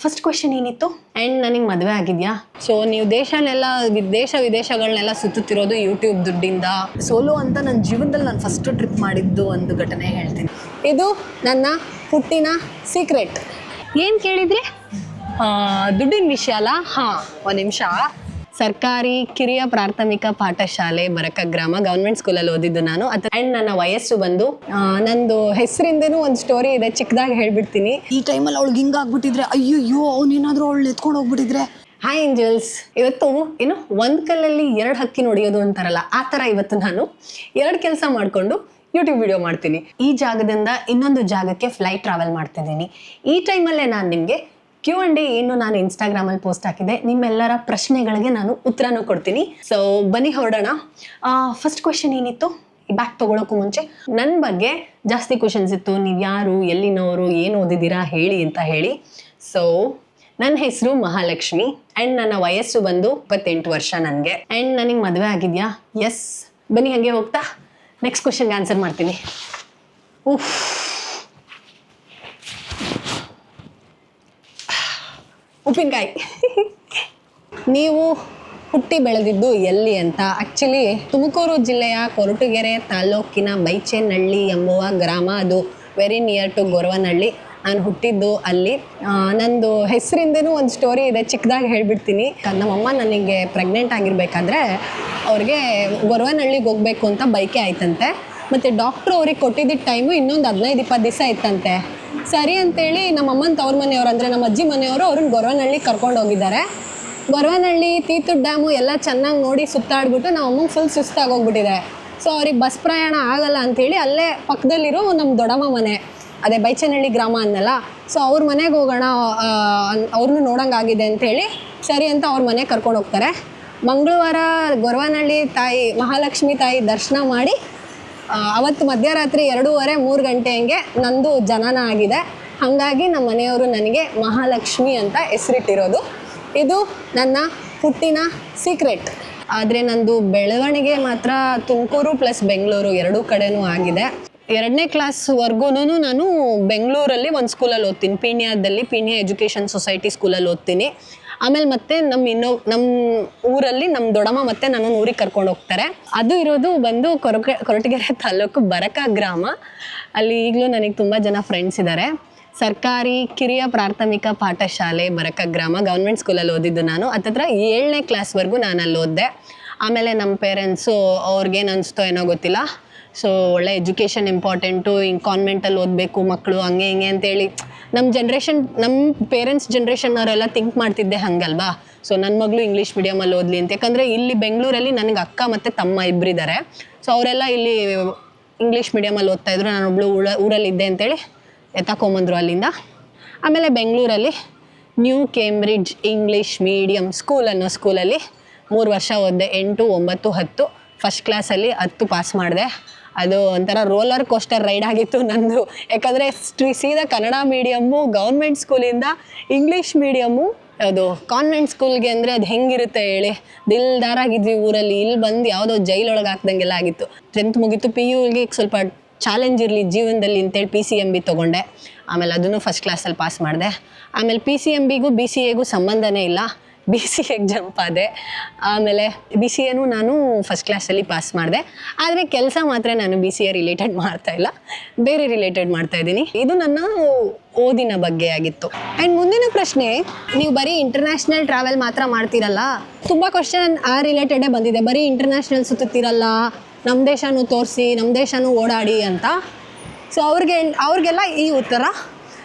First question ಏನಿತ್ತು? And ನನಗೆ ಮದುವೆ ಆಗಿದೆಯಾ? ಸೊ ನೀವು ದೇಶನೆಲ್ಲ ದೇಶ ವಿದೇಶಗಳನ್ನೆಲ್ಲ ಸುತ್ತುತ್ತಿರೋದು ಯೂಟ್ಯೂಬ್ ದುಡ್ಡಿಂದ. ಸೋಲೋ ಅಂತ ನನ್ನ ಜೀವನದಲ್ಲಿ ನಾನು ಫಸ್ಟ್ ಟ್ರಿಪ್ ಮಾಡಿದ್ದು ಒಂದು ಘಟನೆ ಹೇಳ್ತೀನಿ. ಇದು ನನ್ನ ಹುಟ್ಟಿನ ಸೀಕ್ರೆಟ್ ಏನು ಕೇಳಿದ್ರಿ? ದುಡ್ಡಿನ ವಿಷಯ ಅಲ್ಲ? ಹಾಂ ಒಂದು ನಿಮಿಷ. ಸರ್ಕಾರಿ ಕಿರಿಯ ಪ್ರಾಥಮಿಕ ಪಾಠಶಾಲೆ ಬರಕ ಗ್ರಾಮ ಗೌರ್ಮೆಂಟ್ ಸ್ಕೂಲಲ್ಲಿ ಓದಿದ್ದು ನಾನು. ಅದು ಆ್ಯಂಡ್ ನನ್ನ ವಯಸ್ಸು ಬಂದು ನಂದು ಹೆಸರಿಂದನೂ ಒಂದು ಸ್ಟೋರಿ ಇದೆ ಚಿಕ್ಕದಾಗಿ ಹೇಳ್ಬಿಡ್ತೀನಿ. ಈ ಟೈಮಲ್ಲಿ ಅವಳಿಗೆ ಹಿಂಗಾಗ್ಬಿಟ್ಟಿದ್ರೆ ಅಯ್ಯಯ್ಯೋ ಅವ್ನೇನಾದ್ರೂ ಅವಳು ಎತ್ಕೊಂಡು ಹೋಗ್ಬಿಟ್ಟಿದ್ರೆ. ಹಾಯ್ ಏಂಜಲ್ಸ್ ಇವತ್ತು ಏನು ಒಂದು ಕಲ್ಲಲ್ಲಿ ಎರಡು ಹಕ್ಕಿ ನೋಡಿಯೋದು ಅಂತಾರಲ್ಲ ಆ ಥರ ಇವತ್ತು ನಾನು ಎರಡು ಕೆಲಸ ಮಾಡಿಕೊಂಡು ಯೂಟ್ಯೂಬ್ ವಿಡಿಯೋ ಮಾಡ್ತೀನಿ. ಈ ಜಾಗದಿಂದ ಇನ್ನೊಂದು ಜಾಗಕ್ಕೆ ಫ್ಲೈಟ್ ಟ್ರಾವೆಲ್ ಮಾಡ್ತಿದ್ದೀನಿ. ಈ ಟೈಮಲ್ಲೇ ನಾನು ನಿಮಗೆ ಕ್ಯೂ ಅಂಡ್ ಡಿ ಏನು ನಾನು ಇನ್ಸ್ಟಾಗ್ರಾಮ್ ಅಲ್ಲಿ ಪೋಸ್ಟ್ ಹಾಕಿದೆ ನಿಮ್ಮೆಲ್ಲರ ಪ್ರಶ್ನೆಗಳಿಗೆ ನಾನು ಉತ್ತರನೂ ಕೊಡ್ತೀನಿ. ಸೊ ಬನ್ನಿ ಹೊರಡೋಣ. ಫಸ್ಟ್ ಕ್ವೆಶನ್ ಏನಿತ್ತು? ಬ್ಯಾಗ್ ತೊಗೊಳಕ್ಕೂ ಮುಂಚೆ. ನನ್ನ ಬಗ್ಗೆ ಜಾಸ್ತಿ ಕ್ವಶನ್ಸ್ ಇತ್ತು. ನೀವು ಯಾರು, ಎಲ್ಲಿನವರು, ಏನು ಓದಿದ್ದೀರಾ ಹೇಳಿ ಅಂತ ಹೇಳಿ. ಸೊ ನನ್ನ ಹೆಸರು ಮಹಾಲಕ್ಷ್ಮಿ. ಆ್ಯಂಡ್ ನನ್ನ ವಯಸ್ಸು ಬಂದು ಇಪ್ಪತ್ತೆಂಟು ವರ್ಷ ನನಗೆ. ಆ್ಯಂಡ್ ನನಗೆ ಮದುವೆ ಆಗಿದೆಯಾ? ಎಸ್ ಬನ್ನಿ ಹಾಗೆ ಹೋಗ್ತಾ. ನೆಕ್ಸ್ಟ್ ಕ್ವಶನ್ಗೆ ಆನ್ಸರ್ ಮಾಡ್ತೀನಿ. ಉಫ್ ಉಪ್ಪಿನಕಾಯಿ. ನೀವು ಹುಟ್ಟಿ ಬೆಳೆದಿದ್ದು ಎಲ್ಲಿ ಅಂತ. ಆ್ಯಕ್ಚುಲಿ ತುಮಕೂರು ಜಿಲ್ಲೆಯ ಕೊರಟಗೆರೆ ತಾಲೂಕಿನ ಬೈಚೇನಹಳ್ಳಿ ಎಂಬುವ ಗ್ರಾಮ. ಅದು ವೆರಿ ನಿಯರ್ ಟು ಗೊರವನಹಳ್ಳಿ. ನಾನು ಹುಟ್ಟಿದ್ದು ಅಲ್ಲಿ. ನಂದು ಹೆಸರಿಂದನೂ ಒಂದು ಸ್ಟೋರಿ ಇದೆ, ಚಿಕ್ಕದಾಗಿ ಹೇಳಿಬಿಡ್ತೀನಿ. ನಮ್ಮಮ್ಮ ನನಗೆ ಪ್ರೆಗ್ನೆಂಟ್ ಆಗಿರಬೇಕಾದ್ರೆ ಅವ್ರಿಗೆ ಗೊರವನಹಳ್ಳಿಗೆ ಹೋಗಬೇಕು ಅಂತ ಬೈಕೆ ಆಯ್ತಂತೆ. ಮತ್ತು ಡಾಕ್ಟ್ರು ಅವ್ರಿಗೆ ಕೊಟ್ಟಿದ್ದ ಟೈಮು ಇನ್ನೊಂದು ಹದಿನೈದು, ಇಪ್ಪತ್ತು ದಿವಸ ಇತ್ತಂತೆ. ಸರಿ ಅಂತೇಳಿ ನಮ್ಮ ಅಮ್ಮನ ತವ್ರ ಮನೆಯವರು ಅಂದರೆ ನಮ್ಮ ಅಜ್ಜಿ ಮನೆಯವರು ಅವ್ರನ್ನ ಗೊರವನಹಳ್ಳಿ ಕರ್ಕೊಂಡು ಹೋಗಿದ್ದಾರೆ. ಗೊರವನಹಳ್ಳಿ ತೀತು ಡ್ಯಾಮು ಎಲ್ಲ ಚೆನ್ನಾಗಿ ನೋಡಿ ಸುತ್ತಾಡ್ಬಿಟ್ಟು ನಮ್ಮ ಅಮ್ಮಂಗೆ ಫುಲ್ ಸುಸ್ತಾಗಿ ಹೋಗ್ಬಿಟ್ಟಿದೆ ಸೊ ಅವ್ರಿಗೆ ಬಸ್ ಪ್ರಯಾಣ ಆಗಲ್ಲ ಅಂಥೇಳಿ ಅಲ್ಲೇ ಪಕ್ಕದಲ್ಲಿರೋ ನಮ್ಮ ದೊಡ್ಡಮ್ಮ ಮನೆ, ಅದೇ ಬೈಚನಹಳ್ಳಿ ಗ್ರಾಮ ಅನ್ನಲ್ಲ. ಸೊ ಅವ್ರ ಮನೆಗೆ ಹೋಗೋಣ ಅವ್ರನ್ನೂ ನೋಡೋಂಗಾಗಿದೆ ಅಂಥೇಳಿ ಸರಿ ಅಂತ ಅವ್ರ ಮನೆಗೆ ಕರ್ಕೊಂಡು ಹೋಗ್ತಾರೆ. ಮಂಗಳವಾರ ಗೊರವನಹಳ್ಳಿ ತಾಯಿ ಮಹಾಲಕ್ಷ್ಮಿ ತಾಯಿ ದರ್ಶನ ಮಾಡಿ ಅವತ್ತು ಮಧ್ಯರಾತ್ರಿ ಎರಡೂವರೆ, ಮೂರು ಗಂಟೆ ಹಂಗೆ ನಂದು ಜನನ ಆಗಿದೆ. ಹಾಗಾಗಿ ನಮ್ಮ ಮನೆಯವರು ನನಗೆ ಮಹಾಲಕ್ಷ್ಮಿ ಅಂತ ಹೆಸರಿಟ್ಟಿರೋದು. ಇದು ನನ್ನ ಹುಟ್ಟಿನ ಸೀಕ್ರೆಟ್ ಆದರೆ ನಂದು ಬೆಳವಣಿಗೆ ಮಾತ್ರ ತುಮಕೂರು ಪ್ಲಸ್ ಬೆಂಗಳೂರು ಎರಡೂ ಕಡೆನೂ ಆಗಿದೆ. ಎರಡನೇ ಕ್ಲಾಸ್ವರೆಗೂ ನಾನು ಬೆಂಗಳೂರಲ್ಲಿ ಒಂದು ಸ್ಕೂಲಲ್ಲಿ ಓದ್ತೀನಿ. ಪೀಣ್ಯದಲ್ಲಿ ಪೀಣ್ಯ ಎಜುಕೇಷನ್ ಸೊಸೈಟಿ ಸ್ಕೂಲಲ್ಲಿ ಓದ್ತೀನಿ. ಆಮೇಲೆ ಮತ್ತೆ ನಮ್ಮ ಇನ್ನೋ ನಮ್ಮ ಊರಲ್ಲಿ ನಮ್ಮ ದೊಡ್ಡಮ್ಮ ಮತ್ತೆ ನನ್ನ ಊರಿಗೆ ಕರ್ಕೊಂಡು ಹೋಗ್ತಾರೆ. ಅದು ಇರೋದು ಬಂದು ಕೊರಕೆ, ಕೊರಟಗೆರೆ ತಾಲೂಕು ಬರಕ ಗ್ರಾಮ. ಅಲ್ಲಿ ಈಗಲೂ ನನಗೆ ತುಂಬ ಜನ ಫ್ರೆಂಡ್ಸ್ ಇದ್ದಾರೆ ಸರ್ಕಾರಿ ಕಿರಿಯ ಪ್ರಾಥಮಿಕ ಪಾಠಶಾಲೆ ಬರಕ ಗ್ರಾಮ ಗೌರ್ಮೆಂಟ್ ಸ್ಕೂಲಲ್ಲಿ ಓದಿದ್ದು ನಾನು. ಹತ್ತತ್ರ ಏಳನೇ ಕ್ಲಾಸ್ವರೆಗೂ ನಾನು ಅಲ್ಲಿ ಓದಿದೆ. ಆಮೇಲೆ ನಮ್ಮ ಪೇರೆಂಟ್ಸು ಅವ್ರಿಗೇನು ಅನಿಸ್ತೋ ಏನೋ ಗೊತ್ತಿಲ್ಲ. ಸೊ ಒಳ್ಳೆ ಎಜುಕೇಷನ್ ಇಂಪಾರ್ಟೆಂಟು ಹಿಂಗೆ ಕಾನ್ವೆಂಟಲ್ಲಿ ಓದಬೇಕು ಮಕ್ಕಳು ಹಂಗೆ ಹಿಂಗೆ ಅಂತೇಳಿ ನಮ್ಮ ಜನ್ರೇಷನ್ ನಮ್ಮ ಪೇರೆಂಟ್ಸ್ ಜನ್ರೇಷನ್ ಅವರೆಲ್ಲ ಥಿಂಕ್ ಮಾಡ್ತಿದ್ದೆ ಹಂಗಲ್ವಾ? ಸೊ ನನ್ನ ಮಗಳು ಇಂಗ್ಲೀಷ್ ಮೀಡಿಯಮಲ್ಲಿ ಓದಲಿ ಅಂತ. ಯಾಕಂದರೆ ಇಲ್ಲಿ ಬೆಂಗಳೂರಲ್ಲಿ ನನಗೆ ಅಕ್ಕ ಮತ್ತು ತಮ್ಮ ಇಬ್ಬರಿದ್ದಾರೆ ಸೊ ಅವರೆಲ್ಲ ಇಲ್ಲಿ ಇಂಗ್ಲೀಷ್ ಮೀಡಿಯಮಲ್ಲಿ ಓದ್ತಾ ಇದ್ರು. ನಾನೊಬ್ಳು ಊರ ಊರಲ್ಲಿದ್ದೆ ಅಂತೇಳಿ ಎತ್ತಾಕೊಂಬಂದರು ಅಲ್ಲಿಂದ. ಆಮೇಲೆ ಬೆಂಗಳೂರಲ್ಲಿ new Cambridge English medium school ಅನ್ನೋ ಸ್ಕೂಲಲ್ಲಿ ಮೂರು ವರ್ಷ ಓದಿದೆ. ಎಂಟು, ಒಂಬತ್ತು, ಹತ್ತು. ಫಸ್ಟ್ ಕ್ಲಾಸಲ್ಲಿ ಹತ್ತು ಪಾಸ್ ಮಾಡಿದೆ. ಅದು ಒಂಥರ ರೋಲರ್ ಕೋಸ್ಟರ್ ರೈಡ್ ಆಗಿತ್ತು ನಂದು. ಯಾಕಂದರೆ ಸೀದಾ ಕನ್ನಡ ಮೀಡಿಯಮ್ಮು ಗೌರ್ಮೆಂಟ್ ಸ್ಕೂಲಿಂದ ಇಂಗ್ಲೀಷ್ ಮೀಡಿಯಮ್ಮು ಅದು ಕಾನ್ವೆಂಟ್ ಸ್ಕೂಲ್ಗೆ ಅಂದರೆ ಅದು ಹೆಂಗಿರುತ್ತೆ ಹೇಳಿ. ದಿಲ್ದಾರಾಗಿದ್ವಿ ಊರಲ್ಲಿ, ಇಲ್ಲಿ ಬಂದು ಯಾವುದೋ ಜೈಲೊಳಗೆ ಹಾಕ್ದಂಗೆಲ್ಲ ಆಗಿತ್ತು. ಟೆಂತ್ ಮುಗೀತು ಪಿ ಯುಗೆ ಸ್ವಲ್ಪ ಚಾಲೆಂಜ್ ಇರಲಿ ಜೀವನದಲ್ಲಿ ಅಂತೇಳಿ ಪಿ ಸಿ ಎಂ ಬಿ ತೊಗೊಂಡೆ. ಆಮೇಲೆ ಅದನ್ನು ಫಸ್ಟ್ ಕ್ಲಾಸಲ್ಲಿ ಪಾಸ್ ಮಾಡಿದೆ. ಆಮೇಲೆ ಪಿ ಸಿ ಎಂ ಬಿಗೂ ಬಿ ಸಿ ಎಗೂ ಸಂಬಂಧನೇ ಇಲ್ಲ. ಬಿ ಸಿ ಎಗೆ ಜಂಪ್ ಆದೆ ಆಮೇಲೆ ಬಿ ಸಿ ಎನೂ ನಾನು ಫಸ್ಟ್ ಕ್ಲಾಸಲ್ಲಿ ಪಾಸ್ ಮಾಡಿದೆ. ಆದರೆ ಕೆಲಸ ಮಾತ್ರ ನಾನು ಬಿ ಸಿ ಎ ರಿಲೇಟೆಡ್ ಮಾಡ್ತಾ ಇಲ್ಲ. ಬೇರೆ ರಿಲೇಟೆಡ್ ಮಾಡ್ತಾ ಇದ್ದೀನಿ. ಇದು ನನ್ನ ಓದಿನ ಬಗ್ಗೆ ಆಗಿತ್ತು. ಆ್ಯಂಡ್ ಮುಂದಿನ ಪ್ರಶ್ನೆ, ನೀವು ಬರೀ ಇಂಟರ್ನ್ಯಾಷನಲ್ ಟ್ರಾವೆಲ್ ಮಾತ್ರ ಮಾಡ್ತೀರಲ್ಲ? ತುಂಬ ಕ್ವಶನ್ ಆ ರಿಲೇಟೆಡೇ ಬಂದಿದೆ. ಬರೀ ಇಂಟರ್ನ್ಯಾಷನಲ್ ಸುತ್ತುತ್ತೀರಲ್ಲ. ನಮ್ಮ ದೇಶನೂ ತೋರಿಸಿ ನಮ್ಮ ದೇಶನೂ ಓಡಾಡಿ ಅಂತ. ಸೊ ಅವ್ರಿಗೆ, ಅವ್ರಿಗೆಲ್ಲ ಈ ಉತ್ತರ.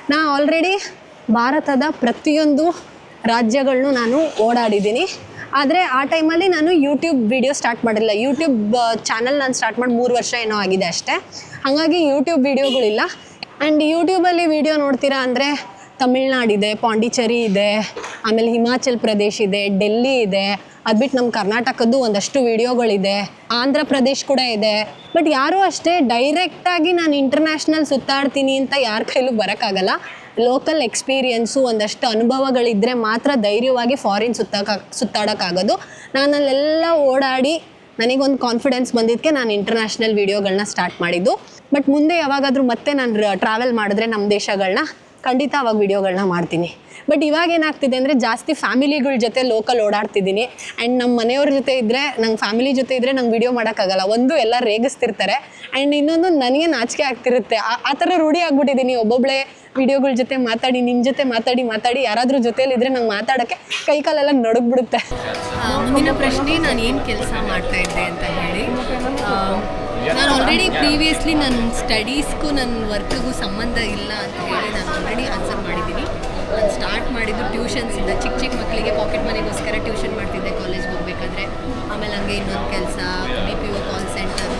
ನಾ ಆಲ್ರೆಡಿ ಭಾರತದ ಪ್ರತಿಯೊಂದು ರಾಜ್ಯಗಳನ್ನೂ ನಾನು ಓಡಾಡಿದ್ದೀನಿ. ಆದರೆ ಆ ಟೈಮಲ್ಲಿ ನಾನು ಯೂಟ್ಯೂಬ್ ವಿಡಿಯೋ ಸ್ಟಾರ್ಟ್ ಮಾಡಿಲ್ಲ. ಯೂಟ್ಯೂಬ್ ಚಾನಲ್ ನಾನು ಸ್ಟಾರ್ಟ್ ಮಾಡಿ ಮೂರು ವರ್ಷ ಏನೋ ಆಗಿದೆ ಅಷ್ಟೇ. ಹಾಗಾಗಿ ಯೂಟ್ಯೂಬ್ ವಿಡಿಯೋಗಳಿಲ್ಲ ಆ್ಯಂಡ್ ಯೂಟ್ಯೂಬಲ್ಲಿ ವಿಡಿಯೋ ನೋಡ್ತೀರಾ ಅಂದರೆ ತಮಿಳ್ನಾಡಿದೆ ಪಾಂಡಿಚೇರಿ ಇದೆ, ಆಮೇಲೆ ಹಿಮಾಚಲ್ ಪ್ರದೇಶ್ ಇದೆ, ಡೆಲ್ಲಿ ಇದೆ. ಅದು ಬಿಟ್ಟು ನಮ್ಮ ಕರ್ನಾಟಕದ್ದು ಒಂದಷ್ಟು ವಿಡಿಯೋಗಳಿದೆ ಆಂಧ್ರ ಪ್ರದೇಶ್ ಕೂಡ ಇದೆ. ಬಟ್ ಯಾರೂ ಅಷ್ಟೇ ಡೈರೆಕ್ಟಾಗಿ ನಾನು ಇಂಟರ್ನ್ಯಾಷನಲ್ ಸುತ್ತಾಡ್ತೀನಿ ಅಂತ ಯಾರ ಕೈಲೂ ಬರೋಕ್ಕಾಗಲ್ಲ. ಲೋಕಲ್ ಎಕ್ಸ್ಪೀರಿಯನ್ಸು ಒಂದಷ್ಟು ಅನುಭವಗಳಿದ್ದರೆ ಮಾತ್ರ ಧೈರ್ಯವಾಗಿ ಫಾರಿನ್ ಸುತ್ತಾಕ, ಸುತ್ತಾಡೋಕ್ಕಾಗೋದು. ನಾನು ಅಲ್ಲೆಲ್ಲ ಓಡಾಡಿ ನನಗೊಂದು ಕಾನ್ಫಿಡೆನ್ಸ್ ಬಂದಿದ್ದಕ್ಕೆ ನಾನು ಇಂಟರ್ನ್ಯಾಷನಲ್ ವೀಡಿಯೋಗಳನ್ನ ಸ್ಟಾರ್ಟ್ ಮಾಡಿದ್ದು. ಬಟ್ ಮುಂದೆ ಯಾವಾಗಾದರೂ ಮತ್ತೆ ನಾನು ಟ್ರಾವೆಲ್ ಮಾಡಿದ್ರೆ ನಮ್ಮ ದೇಶಗಳನ್ನ ಖಂಡಿತ ಅವಾಗ ವೀಡಿಯೋಗಳನ್ನ ಮಾಡ್ತೀನಿ. ಬಟ್ ಇವಾಗ ಏನಾಗ್ತಿದೆ ಅಂದರೆ ಜಾಸ್ತಿ ಫ್ಯಾಮಿಲಿಗಳ ಜೊತೆ ಲೋಕಲ್ ಓಡಾಡ್ತಿದ್ದೀನಿ. ಆ್ಯಂಡ್ ನಮ್ಮ ಮನೆಯವ್ರ ಜೊತೆ ಇದ್ದರೆ ನಂಗೆ ಫ್ಯಾಮಿಲಿ ಜೊತೆ ಇದ್ದರೆ ನಂಗೆ ವಿಡಿಯೋ ಮಾಡೋಕ್ಕಾಗಲ್ಲ. ಒಂದು ಎಲ್ಲ ರೇಗಿಸ್ತಿರ್ತಾರೆ. ಆ್ಯಂಡ್ ಇನ್ನೊಂದು ನನಗೆ ನಾಚಿಕೆ ಆಗ್ತಿರುತ್ತೆ. ಆ- ಥರ ರೂಢಿ ಆಗ್ಬಿಟ್ಟಿದ್ದೀನಿ ಒಬ್ಬೊಬ್ಬಳೇ ವಿಡಿಯೋಗಳ ಜೊತೆ ಮಾತಾಡಿ ನಿನ್ನ ಜೊತೆ ಮಾತಾಡಿ ಮಾತಾಡಿ, ಯಾರಾದರೂ ಜೊತೆಯಲ್ಲಿದ್ದರೆ ನಂಗೆ ಮಾತಾಡೋಕ್ಕೆ ಕೈ ಕಾಲೆಲ್ಲ ನಡುಗ್ಬಿಡುತ್ತೆ. ಮುಂದಿನ ಪ್ರಶ್ನೆ ನಾನು ಏನು ಕೆಲಸ ಮಾಡ್ತಾ ಇದ್ದೆ ಅಂತ ಹೇಳಿ. ನಾನು ಆಲ್ರೆಡಿ ಪ್ರೀವಿಯಸ್ಲಿ ನನ್ನ ಸ್ಟಡೀಸ್ಗೂ ನನ್ನ ವರ್ಕ್ಗೂ ಸಂಬಂಧ ಇಲ್ಲ ಅಂತ ಹೇಳಿ ನಾನು ಆಲ್ರೆಡಿ ಸ್ಟಾರ್ಟ್ ಟ್ಯೂಷನ್ಸ್ ಇದೆ ಚಿಕ್ಕ ಚಿಕ್ಕ ಮಕ್ಕಳಿಗೆ ಪಾಕೆಟ್ ಮನಿಗೋಸ್ಕರ ಟ್ಯೂಷನ್ ಮಾಡ್ತಿದ್ದೆ ಕಾಲೇಜ್ಗೆ ಹೋಗ್ಬೇಕಾದ್ರೆ. ಆಮೇಲೆ ಹಂಗೆ ಇನ್ನೊಂದು ಕೆಲಸ, B P O call centre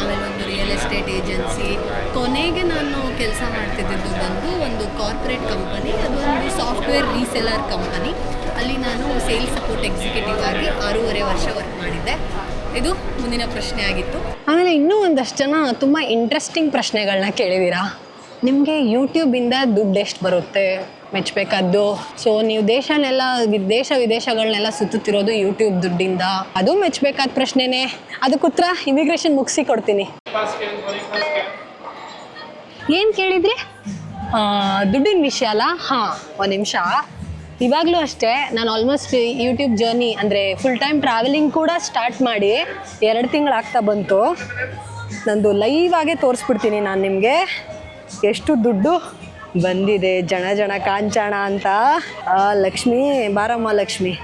ಆಮೇಲೆ ಒಂದು ರಿಯಲ್ ಎಸ್ಟೇಟ್ ಏಜೆನ್ಸಿ ಕೊನೆಗೆ ನಾನು ಕೆಲಸ ಮಾಡ್ತಿದ್ದಿದ್ದು ಬಂದು ಒಂದು ಕಾರ್ಪೊರೇಟ್ ಕಂಪನಿ ಅದು ಒಂದು ಸಾಫ್ಟ್ವೇರ್ ರೀಸೆಲರ್ ಕಂಪನಿ ಅಲ್ಲಿ ನಾನು ಸೇಲ್ಸ್ ಸಪೋರ್ಟ್ ಎಕ್ಸಿಕ್ಯೂಟಿವ್ ಆಗಿ ಆರೂವರೆ ವರ್ಷ ವರ್ಕ್ ಮಾಡಿದ್ದೆ. ಇದು ಮುಂದಿನ ಪ್ರಶ್ನೆ ಆಗಿತ್ತು. ಆಮೇಲೆ ಇನ್ನೂ ಒಂದಷ್ಟು ಜನ ತುಂಬ ಇಂಟ್ರೆಸ್ಟಿಂಗ್ ಪ್ರಶ್ನೆಗಳನ್ನ ಕೇಳಿದ್ದೀರಾ ನಿಮಗೆ ಯೂಟ್ಯೂಬಿಂದ ದುಡ್ಡು ಎಷ್ಟು ಬರುತ್ತೆ? ಮೆಚ್ಚಬೇಕಾದ್ದು ಸೊ ನೀವು ದೇಶನೆಲ್ಲ, ದೇಶ ವಿದೇಶಗಳನ್ನೆಲ್ಲ ಸುತ್ತುತ್ತಿರೋದು ಯೂಟ್ಯೂಬ್ ದುಡ್ಡಿಂದ. ಅದು ಮೆಚ್ಚಬೇಕಾದ ಪ್ರಶ್ನೆನೇ. ಅದಕ್ಕೆ ಉತ್ತರ ಇಮಿಗ್ರೇಷನ್ ಮುಗಿಸಿ ಕೊಡ್ತೀನಿ. ಏನು ಕೇಳಿದ್ರಿ? ದುಡ್ಡಿನ ವಿಷಯ ಅಲ್ಲ? ಹಾಂ, ಒಂದು ನಿಮಿಷ. ಇವಾಗಲೂ ಅಷ್ಟೇ, ನಾನು ಆಲ್ಮೋಸ್ಟ್ ಯೂಟ್ಯೂಬ್ ಜರ್ನಿ ಅಂದರೆ ಫುಲ್ ಟೈಮ್ ಟ್ರಾವೆಲಿಂಗ್ ಕೂಡ ಸ್ಟಾರ್ಟ್ ಮಾಡಿ ಎರಡು ತಿಂಗಳಾಗ್ತಾ ಬಂತು. ನಂದು ಲೈವ್ ಆಗೇ ತೋರಿಸ್ಬಿಡ್ತೀನಿ ನಾನು ನಿಮಗೆ. ಎಷ್ಟು ದುಡ್ಡು ಬಂದಿದೆ ಜನ ಜನ ಕಾಂಚಾಣ ಅಂತ. ಲಕ್ಷ್ಮಿ, ಬಾರಮ್ಮ ಲಕ್ಷ್ಮಿ.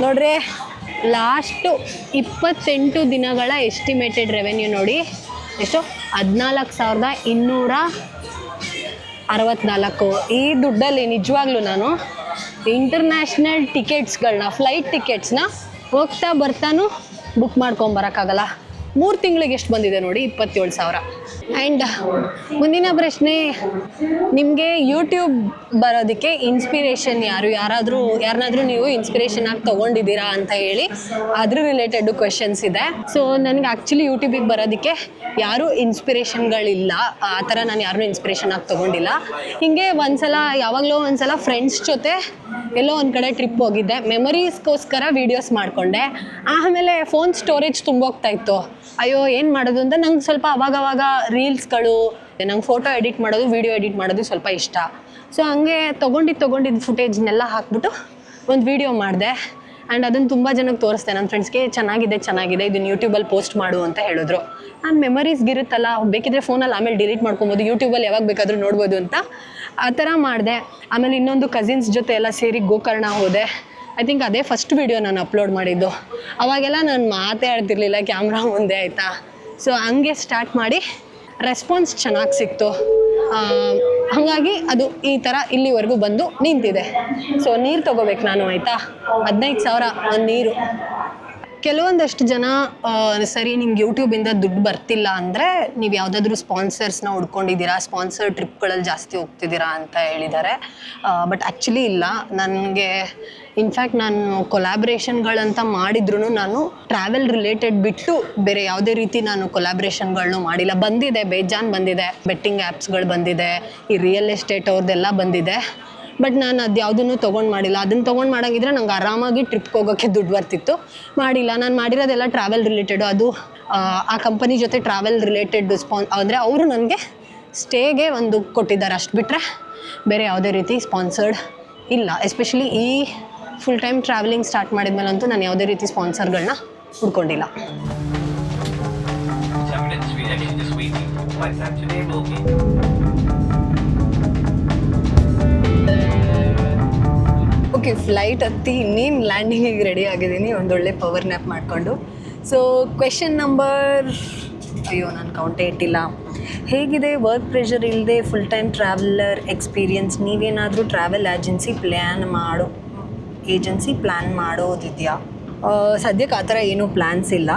ನೋಡ್ರಿ ಲಾಸ್ಟು ಇಪ್ಪತ್ತೆಂಟು ದಿನಗಳ ಎಸ್ಟಿಮೇಟೆಡ್ ರೆವೆನ್ಯೂ ನೋಡಿ. ಎಷ್ಟು? ಹದಿನಾಲ್ಕು ಸಾವಿರದ ಇನ್ನೂರ ಅರವತ್ನಾಲ್ಕು. ಈ ದುಡ್ಡಲ್ಲಿ ನಿಜವಾಗ್ಲೂ ನಾನು ಇಂಟರ್ನ್ಯಾಷನಲ್ ಟಿಕೆಟ್ಸ್ಗಳನ್ನ ಫ್ಲೈಟ್ ಟಿಕೆಟ್ಸ್ನ ಹೋಗ್ತಾ ಬರ್ತಾನು ಬುಕ್ ಮಾಡ್ಕೊಂಬರೋಕ್ಕಾಗಲ್ಲ ಮೂರು ತಿಂಗಳಿಗೆ ಎಷ್ಟು ಬಂದಿದೆ ನೋಡಿ? ಇಪ್ಪತ್ತೇಳು ಸಾವಿರ. ಆ್ಯಂಡ್ ಮುಂದಿನ ಪ್ರಶ್ನೆ, ನಿಮಗೆ ಯೂಟ್ಯೂಬ್ ಬರೋದಕ್ಕೆ ಇನ್ಸ್ಪಿರೇಷನ್ ಯಾರು? ಯಾರಾದರೂ ಯಾರನ್ನಾದರೂ ನೀವು ಇನ್ಸ್ಪಿರೇಷನ್ ಆಗಿ ತೊಗೊಂಡಿದ್ದೀರಾ ಅಂತ ಹೇಳಿ ಅದ್ರ ರಿಲೇಟೆಡ್ ಕ್ವೆಶನ್ಸ್ ಇದೆ. ಸೊ ನನಗೆ ಆ್ಯಕ್ಚುಲಿ ಯೂಟ್ಯೂಬಿಗೆ ಬರೋದಕ್ಕೆ ಯಾರೂ ಇನ್ಸ್ಪಿರೇಷನ್ಗಳಿಲ್ಲ ಆ ಥರ ನಾನು ಯಾರನ್ನೂ ಇನ್ಸ್ಪಿರೇಷನ್ ಆಗಿ ತೊಗೊಂಡಿಲ್ಲ. ಹೀಗೆ ಒಂದ್ಸಲ, ಯಾವಾಗಲೂ ಒಂದ್ಸಲ ಫ್ರೆಂಡ್ಸ್ ಜೊತೆ ಎಲ್ಲೋ ಒಂದು ಕಡೆ ಟ್ರಿಪ್ ಹೋಗಿದ್ದೆ. ಮೆಮೊರೀಸ್ಗೋಸ್ಕರ ವೀಡಿಯೋಸ್ ಮಾಡಿಕೊಂಡೆ. ಆಮೇಲೆ ಫೋನ್ ಸ್ಟೋರೇಜ್ ತುಂಬೋಗ್ತಾ ಇತ್ತು. ಅಯ್ಯೋ, ಏನು ಮಾಡೋದು ಅಂತ ನಂಗೆ ಸ್ವಲ್ಪ ಅವಾಗವಾಗ ರೀಲ್ಸ್ಗಳು ನಂಗೆ ಫೋಟೋ ಎಡಿಟ್ ಮಾಡೋದು ವೀಡಿಯೋ ಎಡಿಟ್ ಮಾಡೋದು ಸ್ವಲ್ಪ ಇಷ್ಟ. ಸೊ ಹಂಗೆ ತೊಗೊಂಡಿದ್ದು ತೊಗೊಂಡಿದ್ದು ಫುಟೇಜ್ನೆಲ್ಲ ಹಾಕ್ಬಿಟ್ಟು ಒಂದು ವೀಡಿಯೋ ಮಾಡಿದೆ. ಆ್ಯಂಡ್ ಅದನ್ನು ತುಂಬ ಜನಕ್ಕೆ ತೋರಿಸ್ದೆ. ನನ್ನ ಫ್ರೆಂಡ್ಸ್ಗೆ ಚೆನ್ನಾಗಿದೆ ಚೆನ್ನಾಗಿದೆ ಇದನ್ನು ಯೂಟ್ಯೂಬಲ್ಲಿ ಪೋಸ್ಟ್ ಮಾಡು ಅಂತ ಹೇಳಿದ್ರು. ನಾನು ಮೆಮರೀಸ್ಗೆ ಇರುತ್ತಲ್ಲ ಬೇಕಿದ್ರೆ ಫೋನಲ್ಲಿ ಆಮೇಲೆ ಡಿಲೀಟ್ ಮಾಡ್ಕೊಬೋದು. ಯೂಟ್ಯೂಬಲ್ಲಿ ಯಾವಾಗ ಬೇಕಾದರೂ ನೋಡ್ಬೋದು ಅಂತ ಆ ಥರ ಮಾಡಿದೆ. ಆಮೇಲೆ ಇನ್ನೊಂದು ಕಸಿನ್ಸ್ ಜೊತೆ ಎಲ್ಲ ಸೇರಿ ಗೋಕರ್ಣ ಹೋದೆ. ಐ ಥಿಂಕ್ ಅದೇ ಫಸ್ಟ್ ವೀಡಿಯೋ ನಾನು ಅಪ್ಲೋಡ್ ಮಾಡಿದ್ದು. ಅವಾಗೆಲ್ಲ ನಾನು ಮಾತೇ ಆಡ್ತಿರ್ಲಿಲ್ಲ ಕ್ಯಾಮ್ರಾ ಮುಂದೆ ಆಯಿತಾ. ಸೊ ಹಂಗೆ ಸ್ಟಾರ್ಟ್ ಮಾಡಿ ರೆಸ್ಪಾನ್ಸ್ ಚೆನ್ನಾಗಿ ಸಿಕ್ತು. ಹಾಗಾಗಿ ಅದು ಈ ಥರ ಇಲ್ಲಿವರೆಗೂ ಬಂದು ನಿಂತಿದೆ. ಸೊ ನೀರು ತೊಗೋಬೇಕು ನಾನು, ಆಯಿತಾ? ಹದಿನೈದು ಸಾವಿರ ಒಂದು ನೀರು. ಕೆಲವೊಂದಷ್ಟು ಜನ ಸರಿ, ನಿಮ್ಗೆ ಯೂಟ್ಯೂಬಿಂದ ದುಡ್ಡು ಬರ್ತಿಲ್ಲ ಅಂದರೆ ನೀವು ಯಾವುದಾದ್ರೂ ಸ್ಪಾನ್ಸರ್ಸ್ನ ಹುಡ್ಕೊಂಡಿದ್ದೀರಾ ಸ್ಪಾನ್ಸರ್ ಟ್ರಿಪ್ಗಳಲ್ಲಿ ಜಾಸ್ತಿ ಹೋಗ್ತಿದ್ದೀರಾ ಅಂತ ಹೇಳಿದ್ದಾರೆ ಬಟ್ ಆ್ಯಕ್ಚುಲಿ ಇಲ್ಲ. ನನಗೆ ಇನ್ಫ್ಯಾಕ್ಟ್ ನಾನು ಕೊಲಾಬ್ರೇಷನ್ಗಳಂತ ಮಾಡಿದ್ರು ನಾನು ಟ್ರಾವೆಲ್ ರಿಲೇಟೆಡ್ ಬಿಟ್ಟು ಬೇರೆ ಯಾವುದೇ ರೀತಿ ನಾನು ಕೊಲಾಬ್ರೇಷನ್ಗಳನ್ನೂ ಮಾಡಿಲ್ಲ. ಬಂದಿದೆ, ಬೇಜಾನ್ ಬಂದಿದೆ. ಬೆಟ್ಟಿಂಗ್ ಆ್ಯಪ್ಸ್ಗಳು ಬಂದಿದೆ, ಈ ರಿಯಲ್ ಎಸ್ಟೇಟ್ ಅವ್ರದ್ದೆಲ್ಲ ಬಂದಿದೆ. ಬಟ್ ನಾನು ಅದು ಯಾವುದನ್ನು ತೊಗೊಂಡು ಮಾಡಿಲ್ಲ. ಅದನ್ನು ತೊಗೊಂಡು ಮಾಡೋಂಗಿದ್ರೆ ನಂಗೆ ಆರಾಮಾಗಿ ಟ್ರಿಪ್ಗೆ ಹೋಗೋಕ್ಕೆ ದುಡ್ಡು ಬರ್ತಿತ್ತು. ಮಾಡಿಲ್ಲ. ನಾನು ಮಾಡಿರೋದೆಲ್ಲ ಟ್ರಾವೆಲ್ ರಿಲೇಟೆಡ್ ಅದು ಆ, ಕಂಪನಿ ಜೊತೆ ಟ್ರಾವೆಲ್ ರಿಲೇಟೆಡ್ ಸ್ಪಾನ್ ಅಂದರೆ ಅವರು ನನಗೆ ಸ್ಟೇಗೆ ಒಂದು ಕೊಟ್ಟಿದ್ದಾರೆ. ಅಷ್ಟು ಬಿಟ್ಟರೆ ಬೇರೆ ಯಾವುದೇ ರೀತಿ ಸ್ಪಾನ್ಸರ್ಡ್ ಇಲ್ಲ. ಎಸ್ಪೆಷಲಿ ಈ ಫುಲ್ ಟೈಮ್ ಟ್ರಾವೆಲಿಂಗ್ ಸ್ಟಾರ್ಟ್ ಮಾಡಿದ್ಮೇಲಂತೂ ನಾನು ಯಾವುದೇ ರೀತಿ ಸ್ಪಾನ್ಸರ್ಗಳನ್ನ ಹುಡ್ಕೊಂಡಿಲ್ಲ. 10 minutes this week. Flight time today will be okay flight ಹತ್ತಿ ಇನ್ನೇನು ಲ್ಯಾಂಡಿಂಗಿಗೆ ರೆಡಿ ಆಗಿದ್ದೀನಿ, ಒಂದೊಳ್ಳೆ ಪವರ್ ನ್ಯಾಪ್ ಮಾಡಿಕೊಂಡು. ಸೊ ಕ್ವೆಶನ್ ನಂಬರ್ ಅಯ್ಯೋ, ನಾನು ಕೌಂಟೇ ಇಟ್ಟಿಲ್ಲ. ಹೇಗಿದೆ ವರ್ಕ್ ಪ್ರೆಷರ್ ಇಲ್ಲದೆ ಫುಲ್ ಟೈಮ್ ಟ್ರಾವೆಲರ್ ಎಕ್ಸ್ಪೀರಿಯನ್ಸ್ ನೀವೇನಾದರೂ ಟ್ರಾವೆಲ್ ಏಜೆನ್ಸಿ ಪ್ಲ್ಯಾನ್ ಮಾಡೋ ಏಜೆನ್ಸಿ ಪ್ಲ್ಯಾನ್ ಮಾಡೋದಿದೆಯಾ? ಸದ್ಯಕ್ಕೆ ಆ ಥರ ಏನೂ ಪ್ಲ್ಯಾನ್ಸ್ ಇಲ್ಲ.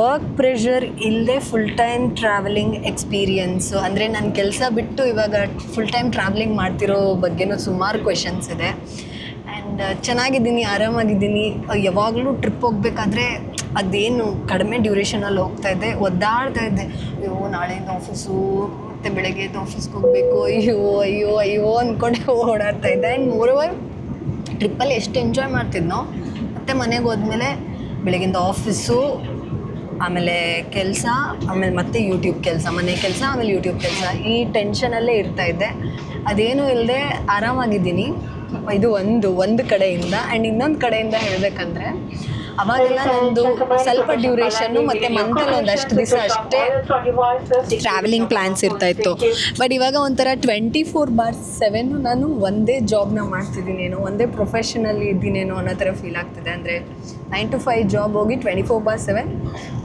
ವರ್ಕ್ ಪ್ರೆಷರ್ ಇಲ್ಲದೆ ಫುಲ್ ಟೈಮ್ ಟ್ರಾವೆಲಿಂಗ್ ಎಕ್ಸ್ಪೀರಿಯನ್ಸು ಅಂದರೆ ನನ್ನ ಕೆಲಸ ಬಿಟ್ಟು ಇವಾಗ ಫುಲ್ ಟೈಮ್ ಟ್ರಾವೆಲಿಂಗ್ ಮಾಡ್ತಿರೋ ಬಗ್ಗೆನೂ ಸುಮಾರು ಕ್ವೆಶನ್ಸ್ ಇದೆ. ಆ್ಯಂಡ್ ಚೆನ್ನಾಗಿದ್ದೀನಿ, ಆರಾಮಾಗಿದ್ದೀನಿ. ಯಾವಾಗಲೂ ಟ್ರಿಪ್ ಹೋಗ್ಬೇಕಾದ್ರೆ ಅದೇನು ಕಡಿಮೆ ಡ್ಯೂರೇಷನಲ್ಲಿ ಹೋಗ್ತಾ ಇದ್ದೆ ಒದ್ದಾಡ್ತಾ ಇದ್ದೆ ಅಯ್ಯೋ, ನಾಳೆಯಿಂದ ಆಫೀಸು ಮತ್ತು ಬೆಳಗ್ಗೆ ಎದ್ದು ಆಫೀಸ್ಗೆ ಹೋಗಬೇಕು, ಅಯ್ಯೋ ಅಯ್ಯೋ ಅಯ್ಯೋ ಅಂದ್ಕೊಂಡು ಓಡಾಡ್ತಾ ಇದ್ದೆ ಆ್ಯಂಡ್ ಮೋರೋವರ್ ಟ್ರಿಪ್ಪಲ್ಲಿ ಎಷ್ಟು ಎಂಜಾಯ್ ಮಾಡ್ತಿದ್ನೋ, ಮತ್ತು ಮನೆಗೆ ಹೋದ್ಮೇಲೆ ಬೆಳಗಿಂದ ಆಫೀಸು ಆಮೇಲೆ ಕೆಲಸ, ಆಮೇಲೆ ಮತ್ತೆ ಯೂಟ್ಯೂಬ್ ಕೆಲಸ, ಮನೆ ಕೆಲಸ, ಆಮೇಲೆ ಯೂಟ್ಯೂಬ್ ಕೆಲಸ. ಈ ಟೆನ್ಷನಲ್ಲೇ ಇರ್ತಾ ಇದ್ದೆ ಅದೇನೂ ಇಲ್ಲದೆ ಆರಾಮಾಗಿದ್ದೀನಿ. ಇದು ಒಂದು ಒಂದು ಕಡೆಯಿಂದ ಆ್ಯಂಡ್ ಇನ್ನೊಂದು ಕಡೆಯಿಂದ ಹೇಳಬೇಕಂದ್ರೆ ಅವಾಗೆಲ್ಲ ನಂದು ಸ್ವಲ್ಪ ಡ್ಯೂರೇಷನ್ನು ಮತ್ತು ಮಂತಲ್ಲಿ ಒಂದಷ್ಟು ದಿವಸ ಅಷ್ಟೇ ಟ್ರಾವೆಲಿಂಗ್ ಪ್ಲ್ಯಾನ್ಸ್ ಇರ್ತಾ ಇತ್ತು. ಬಟ್ ಇವಾಗ ಒಂಥರ ಟ್ವೆಂಟಿ ಫೋರ್ ಬಾರ್ ಸೆವೆನ್ನು ನಾನು ಒಂದೇ ಜಾಬ್ನ ಮಾಡ್ತಿದ್ದೀನೇನೋ, ಒಂದೇ ಪ್ರೊಫೆಷನಲ್ಲಿ ಇದ್ದೀನೇನೋ ಅನ್ನೋ ಥರ ಫೀಲ್ ಆಗ್ತಿದೆ. ಅಂದರೆ ನೈನ್ ಟು ಫೈವ್ ಜಾಬ್ ಹೋಗಿ twenty four bar seven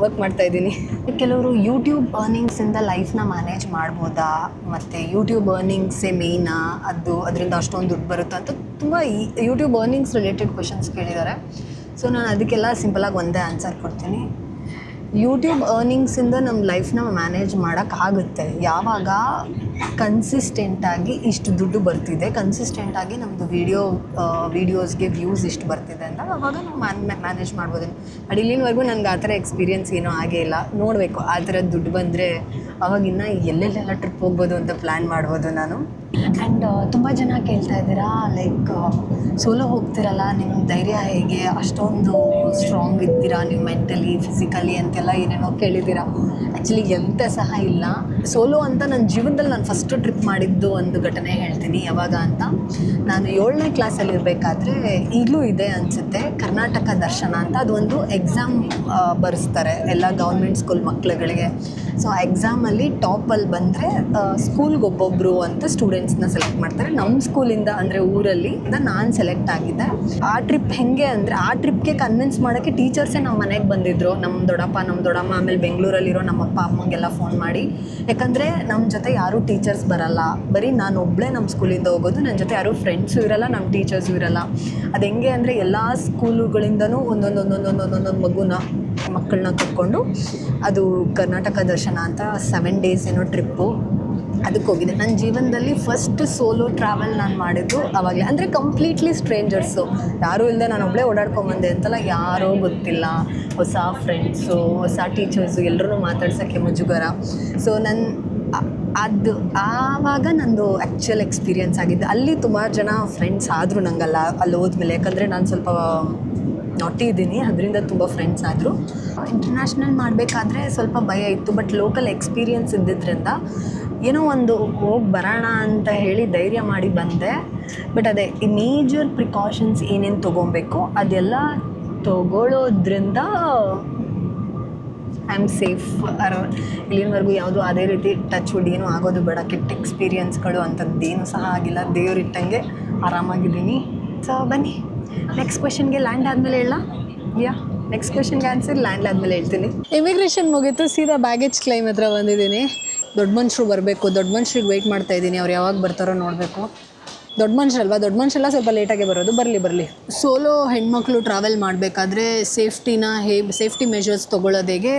work ಮಾಡ್ತಾ ಇದ್ದೀನಿ. ಕೆಲವರು ಯೂಟ್ಯೂಬ್ ಅರ್ನಿಂಗ್ಸಿಂದ ಲೈಫ್ನ ಮ್ಯಾನೇಜ್ ಮಾಡ್ಬೋದಾ? ಮತ್ತು ಯೂಟ್ಯೂಬ್ ಅರ್ನಿಂಗ್ಸೇ ಮೇಯ್ನಾ ಅದು ಅದರಿಂದ ಅಷ್ಟೊಂದು ದುಡ್ಡು ಬರುತ್ತಾ ಅಂತ ತುಂಬ ಯೂಟ್ಯೂಬ್ ಅರ್ನಿಂಗ್ಸ್ ರಿಲೇಟೆಡ್ ಕ್ವಶನ್ಸ್ ಕೇಳಿದ್ದಾರೆ. ಸೊ ನಾನು ಅದಕ್ಕೆಲ್ಲ ಸಿಂಪಲಾಗಿ ಒಂದೇ ಆನ್ಸರ್ ಕೊಡ್ತೀನಿ. ಯೂಟ್ಯೂಬ್ ಅರ್ನಿಂಗ್ಸಿಂದ ನಮ್ಮ ಲೈಫ್ನ ಮ್ಯಾನೇಜ್ ಮಾಡೋಕ್ಕಾಗುತ್ತೆ ಯಾವಾಗ ಕನ್ಸಿಸ್ಟೆಂಟಾಗಿ ಇಷ್ಟು ದುಡ್ಡು ಬರ್ತಿದೆ ಕನ್ಸಿಸ್ಟೆಂಟಾಗಿ ನಮ್ಮದು ವೀಡಿಯೋ ವೀಡಿಯೋಸ್ಗೆ ವ್ಯೂಸ್ ಇಷ್ಟು ಬರ್ತಿದೆ ಅಂತ ಅವಾಗ ನಾವು ಮ್ಯಾನ್ ಮ್ಯಾನೇಜ್ ಮಾಡ್ಬೋದು ಬಟ್ ಇಲ್ಲಿನವರೆಗೂ ನನಗೆ ಆ ಥರ ಎಕ್ಸ್ಪೀರಿಯನ್ಸ್ ಏನೂ ಆಗೇ ಇಲ್ಲ. ನೋಡಬೇಕು, ಆ ಥರ ದುಡ್ಡು ಬಂದರೆ ಅವಾಗಿನ್ನ ಎಲ್ಲೆಲ್ಲೆಲ್ಲ ಟ್ರಿಪ್ ಹೋಗ್ಬೋದು ಅಂತ ಪ್ಲ್ಯಾನ್ ಮಾಡ್ಬೋದು ನಾನು. ಆ್ಯಂಡ್ ತುಂಬ ಜನ ಕೇಳ್ತಾ ಇದ್ದೀರಾ? ಲೈಕ್ ಸೋಲೋ ಹೋಗ್ತಿರಲ್ಲ ನಿಮ್ಮ ಧೈರ್ಯ ಹೇಗೆ? ಅಷ್ಟೊಂದು ಸ್ಟ್ರಾಂಗ್ ಇದ್ದೀರಾ ನೀವು ಮೆಂಟಲಿ ಫಿಸಿಕಲಿ ಅಂತೆಲ್ಲ ಏನೇನೋ ಕೇಳಿದ್ದೀರಾ? ಆ್ಯಕ್ಚುಲಿ ಎಂಥ ಸಹ ಇಲ್ಲ. ಸೋಲೋ ಅಂತ ನನ್ನ ಜೀವನದಲ್ಲಿ ನಾನು ಫಸ್ಟ್ ಟ್ರಿಪ್ ಮಾಡಿದ್ದು ಒಂದು ಘಟನೆ ಹೇಳ್ತೀನಿ. ಯಾವಾಗ ಅಂತ? ನಾನು ಏಳನೇ ಕ್ಲಾಸಲ್ಲಿ ಇರಬೇಕಾದ್ರೆ ಈಗಲೂ ಇದೆ ಅನಿಸುತ್ತೆ. ಕರ್ನಾಟಕ ದರ್ಶನ ಅಂತ ಅದು ಒಂದು ಎಕ್ಸಾಮ್ ಬರೆಸ್ತಾರೆ ಎಲ್ಲ ಗೌರ್ಮೆಂಟ್ ಸ್ಕೂಲ್ ಮಕ್ಳುಗಳಿಗೆ. ಸೊ ಆ ಎಕ್ಸಾಮಲ್ಲಿ ಟಾಪಲ್ಲಿ ಬಂದರೆ ಸ್ಕೂಲ್ಗೆ ಒಬ್ಬೊಬ್ಬರು ಅಂತ ಸ್ಟೂಡೆಂಟ್ಸ್ನ ಸೆಲೆಕ್ಟ್ ಮಾಡ್ತಾರೆ. ನಮ್ಮ ಸ್ಕೂಲಿಂದ ಅಂದರೆ ಊರಲ್ಲಿ ನಾನು ಸೆಲೆಕ್ಟ್ ಆಗಿದ್ದೆ. ಆ ಟ್ರಿಪ್ ಹೆಂಗೆ ಅಂದರೆ, ಆ ಟ್ರಿಪ್ಗೆ ಕನ್ವಿನ್ಸ್ ಮಾಡೋಕ್ಕೆ ಟೀಚರ್ಸೇ ನಮ್ಮ ಮನೆಗೆ ಬಂದಿದ್ದರು ನಮ್ಮ ದೊಡ್ಡಪ್ಪ ನಮ್ಮ ದೊಡ್ಡಮ್ಮ, ಆಮೇಲೆ ಬೆಂಗಳೂರಲ್ಲಿರೋ ನಮ್ಮ ಅಪ್ಪ ಅಮ್ಮಂಗೆಲ್ಲ ಫೋನ್ ಮಾಡಿ ಯಾಕಂದರೆ ನಮ್ಮ ಜೊತೆ ಯಾರೂ ಟೀಚರ್ಸ್ ಬರಲ್ಲ. ಬರೀ ನಾನು ಒಬ್ಬಳೇ ನಮ್ಮ ಸ್ಕೂಲಿಂದ ಹೋಗೋದು ನನ್ನ ಜೊತೆ ಯಾರೂ ಫ್ರೆಂಡ್ಸು ಇರಲ್ಲ ನಮ್ಮ ಟೀಚರ್ಸು ಇರಲ್ಲ. ಅದು ಹೆಂಗೆ ಅಂದರೆ ಎಲ್ಲ ಸ್ಕೂಲುಗಳಿಂದನೂ ಒಂದೊಂದು ಒಂದೊಂದು ಮಗುನ ಮಕ್ಕಳನ್ನ ಕರ್ಕೊಂಡು ಅದು ಕರ್ನಾಟಕ ದರ್ಶನ ಅಂತ ಸೆವೆನ್ ಡೇಸ್ ಏನೋ ಟ್ರಿಪ್ಪು ಅದಕ್ಕೆ ಹೋಗಿದೆ ನನ್ನ ಜೀವನದಲ್ಲಿ ಫಸ್ಟ್ ಸೋಲೋ ಟ್ರಾವೆಲ್ ನಾನು ಮಾಡಿದ್ದು ಅವಾಗಲೇ. ಅಂದರೆ ಕಂಪ್ಲೀಟ್ಲಿ ಸ್ಟ್ರೇಂಜರ್ಸು ಯಾರೂ ಇಲ್ಲದೆ ನಾನು ಒಬ್ಬಳೇ ಓಡಾಡ್ಕೊಂಬಂದೆ ಅಂತಲ್ಲ ಯಾರೋ ಗೊತ್ತಿಲ್ಲ. ಹೊಸ ಫ್ರೆಂಡ್ಸು ಹೊಸ ಟೀಚರ್ಸು ಎಲ್ಲರೂ ಮಾತಾಡ್ಸೋಕ್ಕೆ ಮುಜುಗರ. ಸೊ ನನ್ನ ಅದು ಆವಾಗ ನಂದು ಆ್ಯಕ್ಚುಯಲ್ ಎಕ್ಸ್ಪೀರಿಯೆನ್ಸ್ ಆಗಿದ್ದು, ಅಲ್ಲಿ ತುಂಬ ಜನ ಫ್ರೆಂಡ್ಸ್ ಆದರು ನಂಗಲ್ಲ, ಅಲ್ಲಿ ಹೋದ್ಮೇಲೆ. ಯಾಕಂದರೆ ನಾನು ಸ್ವಲ್ಪ ನಾಟಿ ಇದ್ದೀನಿ, ಅದರಿಂದ ತುಂಬ ಫ್ರೆಂಡ್ಸ್ ಆದರು. ಇಂಟರ್ನ್ಯಾಷನಲ್ ಮಾಡಬೇಕಾದ್ರೆ ಸ್ವಲ್ಪ ಭಯ ಇತ್ತು ಬಟ್ ಲೋಕಲ್ ಎಕ್ಸ್ಪೀರಿಯೆನ್ಸ್ ಇದ್ದಿದ್ದರಿಂದ ಏನೋ ಒಂದು ಹೋಗಿ ಬರೋಣ ಅಂತ ಹೇಳಿ ಧೈರ್ಯ ಮಾಡಿ ಬಂದೆ. ಬಟ್ ಅದೇ, ಈ ಮೇಜರ್ ಪ್ರಿಕಾಷನ್ಸ್ ಏನೇನು ತೊಗೊಬೇಕು, ಅದೆಲ್ಲ ತಗೊಳ್ಳೋದ್ರಿಂದ ಐ ಆಮ್ ಸೇಫ್ ಅರ, ಇಲ್ಲಿನವರೆಗೂ ಯಾವುದು ಅದೇ ರೀತಿ ಟಚ್ ವುಡ್ ಏನೂ ಆಗೋದು ಬೇಡ. ಕೆಟ್ಟ ಎಕ್ಸ್ಪೀರಿಯನ್ಸ್ಗಳು ಅಂಥದ್ದೇನು ಸಹ ಆಗಿಲ್ಲ. ದೇವರಿಟ್ಟಂಗೆ ಆರಾಮಾಗಿದ್ದೀನಿ. ಸೊ ಬನ್ನಿ. ನೆಕ್ಸ್ಟ್ ಕ್ವೆಶನ್ಗೆ ಲ್ಯಾಂಡ್ ಆದಮೇಲೆ ಹೇಳ. ಯಾ ನೆಕ್ಸ್ಟ್ ಕ್ವೆಶನ್ಗೆ ಆನ್ಸರ್ ಲ್ಯಾಂಡ್ ಆದಮೇಲೆ ಹೇಳ್ತೀನಿ. ಇಮಿಗ್ರೇಷನ್ ಮುಗೀತು, ಸೀದಾ ಬ್ಯಾಗೇಜ್ ಕ್ಲೈಮ್ ಹತ್ರ ಬಂದಿದ್ದೀನಿ. ದೊಡ್ಡ ಮನುಷ್ಯರು ಬರಬೇಕು, ದೊಡ್ಡ ಮನುಷ್ಯರಿಗೆ ವೆಯ್ಟ್ ಮಾಡ್ತಾ ಇದ್ದೀನಿ, ಅವ್ರು ಯಾವಾಗ ಬರ್ತಾರೋ ನೋಡಬೇಕು. ದೊಡ್ಡ ಮನುಷ್ಯರಲ್ವಾ ದೊಡ್ಡ ಮನುಷ್ಯರೆಲ್ಲ ಸ್ವಲ್ಪ ಲೇಟಾಗೆ ಬರೋದು. ಬರಲಿ ಬರಲಿ. ಸೋಲೋ ಹೆಣ್ಮಕ್ಳು ಟ್ರಾವೆಲ್ ಮಾಡಬೇಕಾದ್ರೆ ಸೇಫ್ಟಿನ ಹೇ ಸೇಫ್ಟಿ ಮೆಷರ್ಸ್ ತೊಗೊಳ್ಳೋದೇಗೆ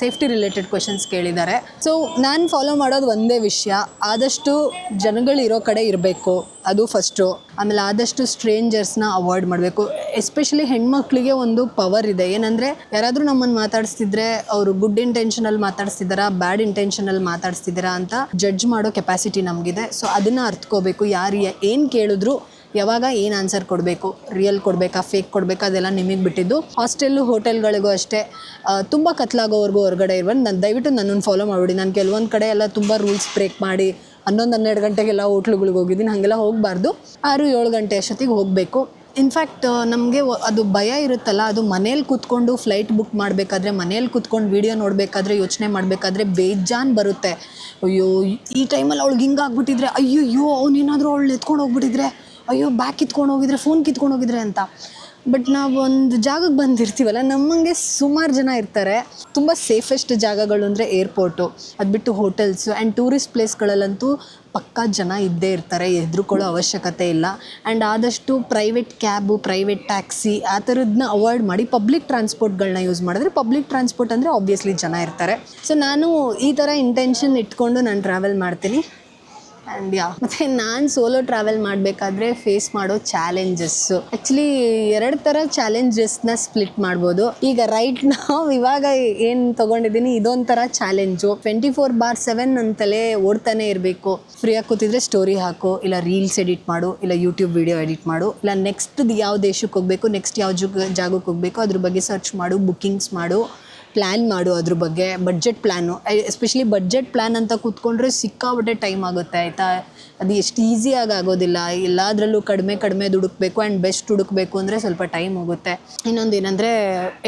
ಸೇಫ್ಟಿ ರಿಲೇಟೆಡ್ ಕ್ವೆಶನ್ಸ್ ಕೇಳಿದ್ದಾರೆ. ಸೊ ನಾನು ಫಾಲೋ ಮಾಡೋದು ಒಂದೇ ವಿಷಯ. ಆದಷ್ಟು ಜನಗಳು ಇರೋ ಕಡೆ ಇರಬೇಕು. ಅದು ಫಸ್ಟು. ಆಮೇಲೆ ಆದಷ್ಟು ಸ್ಟ್ರೇಂಜರ್ಸ್ನ ಅವಾಯ್ಡ್ ಮಾಡಬೇಕು. ಎಸ್ಪೆಷಲಿ ಹೆಣ್ಮಕ್ಳಿಗೆ ಒಂದು ಪವರ್ ಇದೆ. ಏನಂದರೆ, ಯಾರಾದರೂ ನಮ್ಮನ್ನು ಮಾತಾಡಿಸ್ತಿದ್ರೆ, ಅವರು ಗುಡ್ ಇಂಟೆನ್ಷನಲ್ಲಿ ಮಾತಾಡಿಸ್ತಿದ್ದಾರಾ ಬ್ಯಾಡ್ ಇಂಟೆನ್ಷನಲ್ಲಿ ಮಾತಾಡಿಸ್ತಿದ್ದೀರಾ ಅಂತ ಜಡ್ಜ್ ಮಾಡೋ ಕೆಪಾಸಿಟಿ ನಮಗಿದೆ. ಸೊ ಅದನ್ನು ಅರ್ಥಕೋಬೇಕು ಯಾರು ಏನು ಕೇಳಿದ್ರು ಯಾವಾಗ ಏನು ಆನ್ಸರ್ ಕೊಡಬೇಕು? ರಿಯಲ್ ಕೊಡಬೇಕಾ ಫೇಕ್ ಕೊಡಬೇಕಾ, ಅದೆಲ್ಲ ನಿಮಗೆ ಬಿಟ್ಟಿದ್ದು. ಹಾಸ್ಟೆಲ್ಲು ಹೋಟೆಲ್ಗಳಿಗೂ ಅಷ್ಟೇ. ತುಂಬ ಕತ್ಲಾಗೋವರೆಗೂ ಹೊರಗಡೆ ಇರುವ ನಾನು, ದಯವಿಟ್ಟು ನನ್ನನ್ನು ಫಾಲೋ ಮಾಡಿಬಿಡಿ. ನಾನು ಕೆಲವೊಂದು ಕಡೆ ಎಲ್ಲ ತುಂಬ ರೂಲ್ಸ್ ಬ್ರೇಕ್ ಮಾಡಿ ಹನ್ನೊಂದು, ಹನ್ನೆರಡು ಗಂಟೆಗೆಲ್ಲ ಹೋಟ್ಲುಗಳಿಗೆ ಹೋಗಿದ್ದೀನಿ. ಹಾಗೆಲ್ಲ ಹೋಗಬಾರ್ದು. ಆರು, ಏಳು ಗಂಟೆ ಅಷ್ಟೊತ್ತಿಗೆ ಹೋಗಬೇಕು. ಇನ್ಫ್ಯಾಕ್ಟ್ ನಮಗೆ ಅದು ಭಯ ಇರುತ್ತಲ್ಲ, ಅದು ಮನೇಲಿ ಕೂತ್ಕೊಂಡು ಫ್ಲೈಟ್ ಬುಕ್ ಮಾಡಬೇಕಾದ್ರೆ, ಮನೇಲಿ ಕೂತ್ಕೊಂಡು ವೀಡಿಯೋ ನೋಡಬೇಕಾದ್ರೆ, ಯೋಚನೆ ಮಾಡಬೇಕಾದ್ರೆ ಬೇಜಾನ್ ಬರುತ್ತೆ. ಅಯ್ಯೋ, ಈ ಟೈಮಲ್ಲಿ ಅವ್ಳಿಗೆ ಹಿಂಗೆ ಆಗ್ಬಿಟ್ಟಿದ್ರೆ, ಅಯ್ಯಯ್ಯೋ, ಅವ್ನೇನಾದರೂ ಅವಳು ಎತ್ಕೊಂಡು ಹೋಗ್ಬಿಟ್ಟಿದ್ರೆ, ಅಯ್ಯೋ ಬ್ಯಾಕ್ ಕಿತ್ಕೊಂಡು ಹೋಗಿದ್ರೆ ಫೋನ್ ಕಿತ್ಕೊಂಡು ಹೋಗಿದ್ರೆ ಅಂತ. ಬಟ್ ನಾವು ಒಂದು ಜಾಗಕ್ಕೆ ಬಂದಿರ್ತೀವಲ್ಲ, ನಮ್ಮಂಗೆ ಸುಮಾರು ಜನ ಇರ್ತಾರೆ. ತುಂಬ ಸೇಫೆಸ್ಟ್ ಜಾಗಗಳು ಅಂದರೆ ಏರ್ಪೋರ್ಟು ಅದು ಬಿಟ್ಟು ಹೋಟೆಲ್ಸು ಆ್ಯಂಡ್ ಟೂರಿಸ್ಟ್ ಪ್ಲೇಸ್ಗಳಲ್ಲಂತೂ ಪಕ್ಕಾ ಜನ ಇದ್ದೇ ಇರ್ತಾರೆ ಹೆದ್ರುಕೊಳ್ಳೋ ಅವಶ್ಯಕತೆ ಇಲ್ಲ. ಆ್ಯಂಡ್ ಆದಷ್ಟು ಪ್ರೈವೇಟ್ ಕ್ಯಾಬು ಪ್ರೈವೇಟ್ ಟ್ಯಾಕ್ಸಿ ಆ ಥರದನ್ನ ಅವಾಯ್ಡ್ ಮಾಡಿ ಪಬ್ಲಿಕ್ ಟ್ರಾನ್ಸ್ಪೋರ್ಟ್ಗಳನ್ನ ಯೂಸ್ ಮಾಡಿದ್ರೆ ಪಬ್ಲಿಕ್ ಟ್ರಾನ್ಸ್ಪೋರ್ಟ್ ಅಂದರೆ ಆಬ್ವಿಯಸ್ಲಿ ಜನ ಇರ್ತಾರೆ. ಸೊ ನಾನು ಈ ಥರ ಇಂಟೆನ್ಷನ್ ಇಟ್ಕೊಂಡು ನಾನು ಟ್ರಾವೆಲ್ ಮಾಡ್ತೀನಿ. ಆ್ಯಂಡ್ ಯಾ ಮತ್ತು ನಾನು ಸೋಲೋ ಟ್ರಾವೆಲ್ ಮಾಡಬೇಕಾದ್ರೆ ಫೇಸ್ ಮಾಡೋ ಚಾಲೆಂಜಸ್ಸು ಆ್ಯಕ್ಚುಲಿ ಎರಡು ಥರ ಚಾಲೆಂಜಸ್ನ ಸ್ಪ್ಲಿಟ್ ಮಾಡ್ಬೋದು. ಈಗ ರೈಟ್ ನಾವು ಇವಾಗ ಏನು ತೊಗೊಂಡಿದ್ದೀನಿ, ಇದೊಂಥರ challenge twenty four bar seven ಅಂತಲೇ ಓಡ್ತಾನೆ ಇರಬೇಕು. ಫ್ರೀಯಾಗಿ ಕೂತಿದ್ರೆ ಸ್ಟೋರಿ ಹಾಕು, ಇಲ್ಲ ರೀಲ್ಸ್ ಎಡಿಟ್ ಮಾಡು, ಇಲ್ಲ ಯೂಟ್ಯೂಬ್ ವಿಡಿಯೋ ಎಡಿಟ್ ಮಾಡು, ಇಲ್ಲ ನೆಕ್ಸ್ಟ್ ಯಾವ ದೇಶಕ್ಕೆ ಹೋಗಬೇಕು ನೆಕ್ಸ್ಟ್ ಯಾವ ಜುಗ್, ಜಾಗಕ್ಕೆ ಹೋಗಬೇಕು, ಅದ್ರ ಬಗ್ಗೆ ಸರ್ಚ್ ಮಾಡು ಬುಕ್ಕಿಂಗ್ಸ್ ಮಾಡು. ಪ್ಲ್ಯಾನ್ ಮಾಡು ಅದ್ರ ಬಗ್ಗೆ budget plan especially budget plan ಅಂತ ಕೂತ್ಕೊಂಡ್ರೆ ಸಿಕ್ಕಾಬಿಟ್ಟೆ ಟೈಮ್ ಆಗುತ್ತೆ, ಆಯಿತಾ? ಅದು ಎಷ್ಟು ಈಸಿಯಾಗಿ ಆಗೋದಿಲ್ಲ. ಎಲ್ಲದರಲ್ಲೂ ಕಡಿಮೆ ಕಡಿಮೆ ದುಡುಕ್ಬೇಕು ಆ್ಯಂಡ್ ಬೆಸ್ಟ್ ಹುಡುಕ್ಬೇಕು ಅಂದರೆ ಸ್ವಲ್ಪ ಟೈಮ್ ಹೋಗುತ್ತೆ. ಇನ್ನೊಂದು ಏನಂದರೆ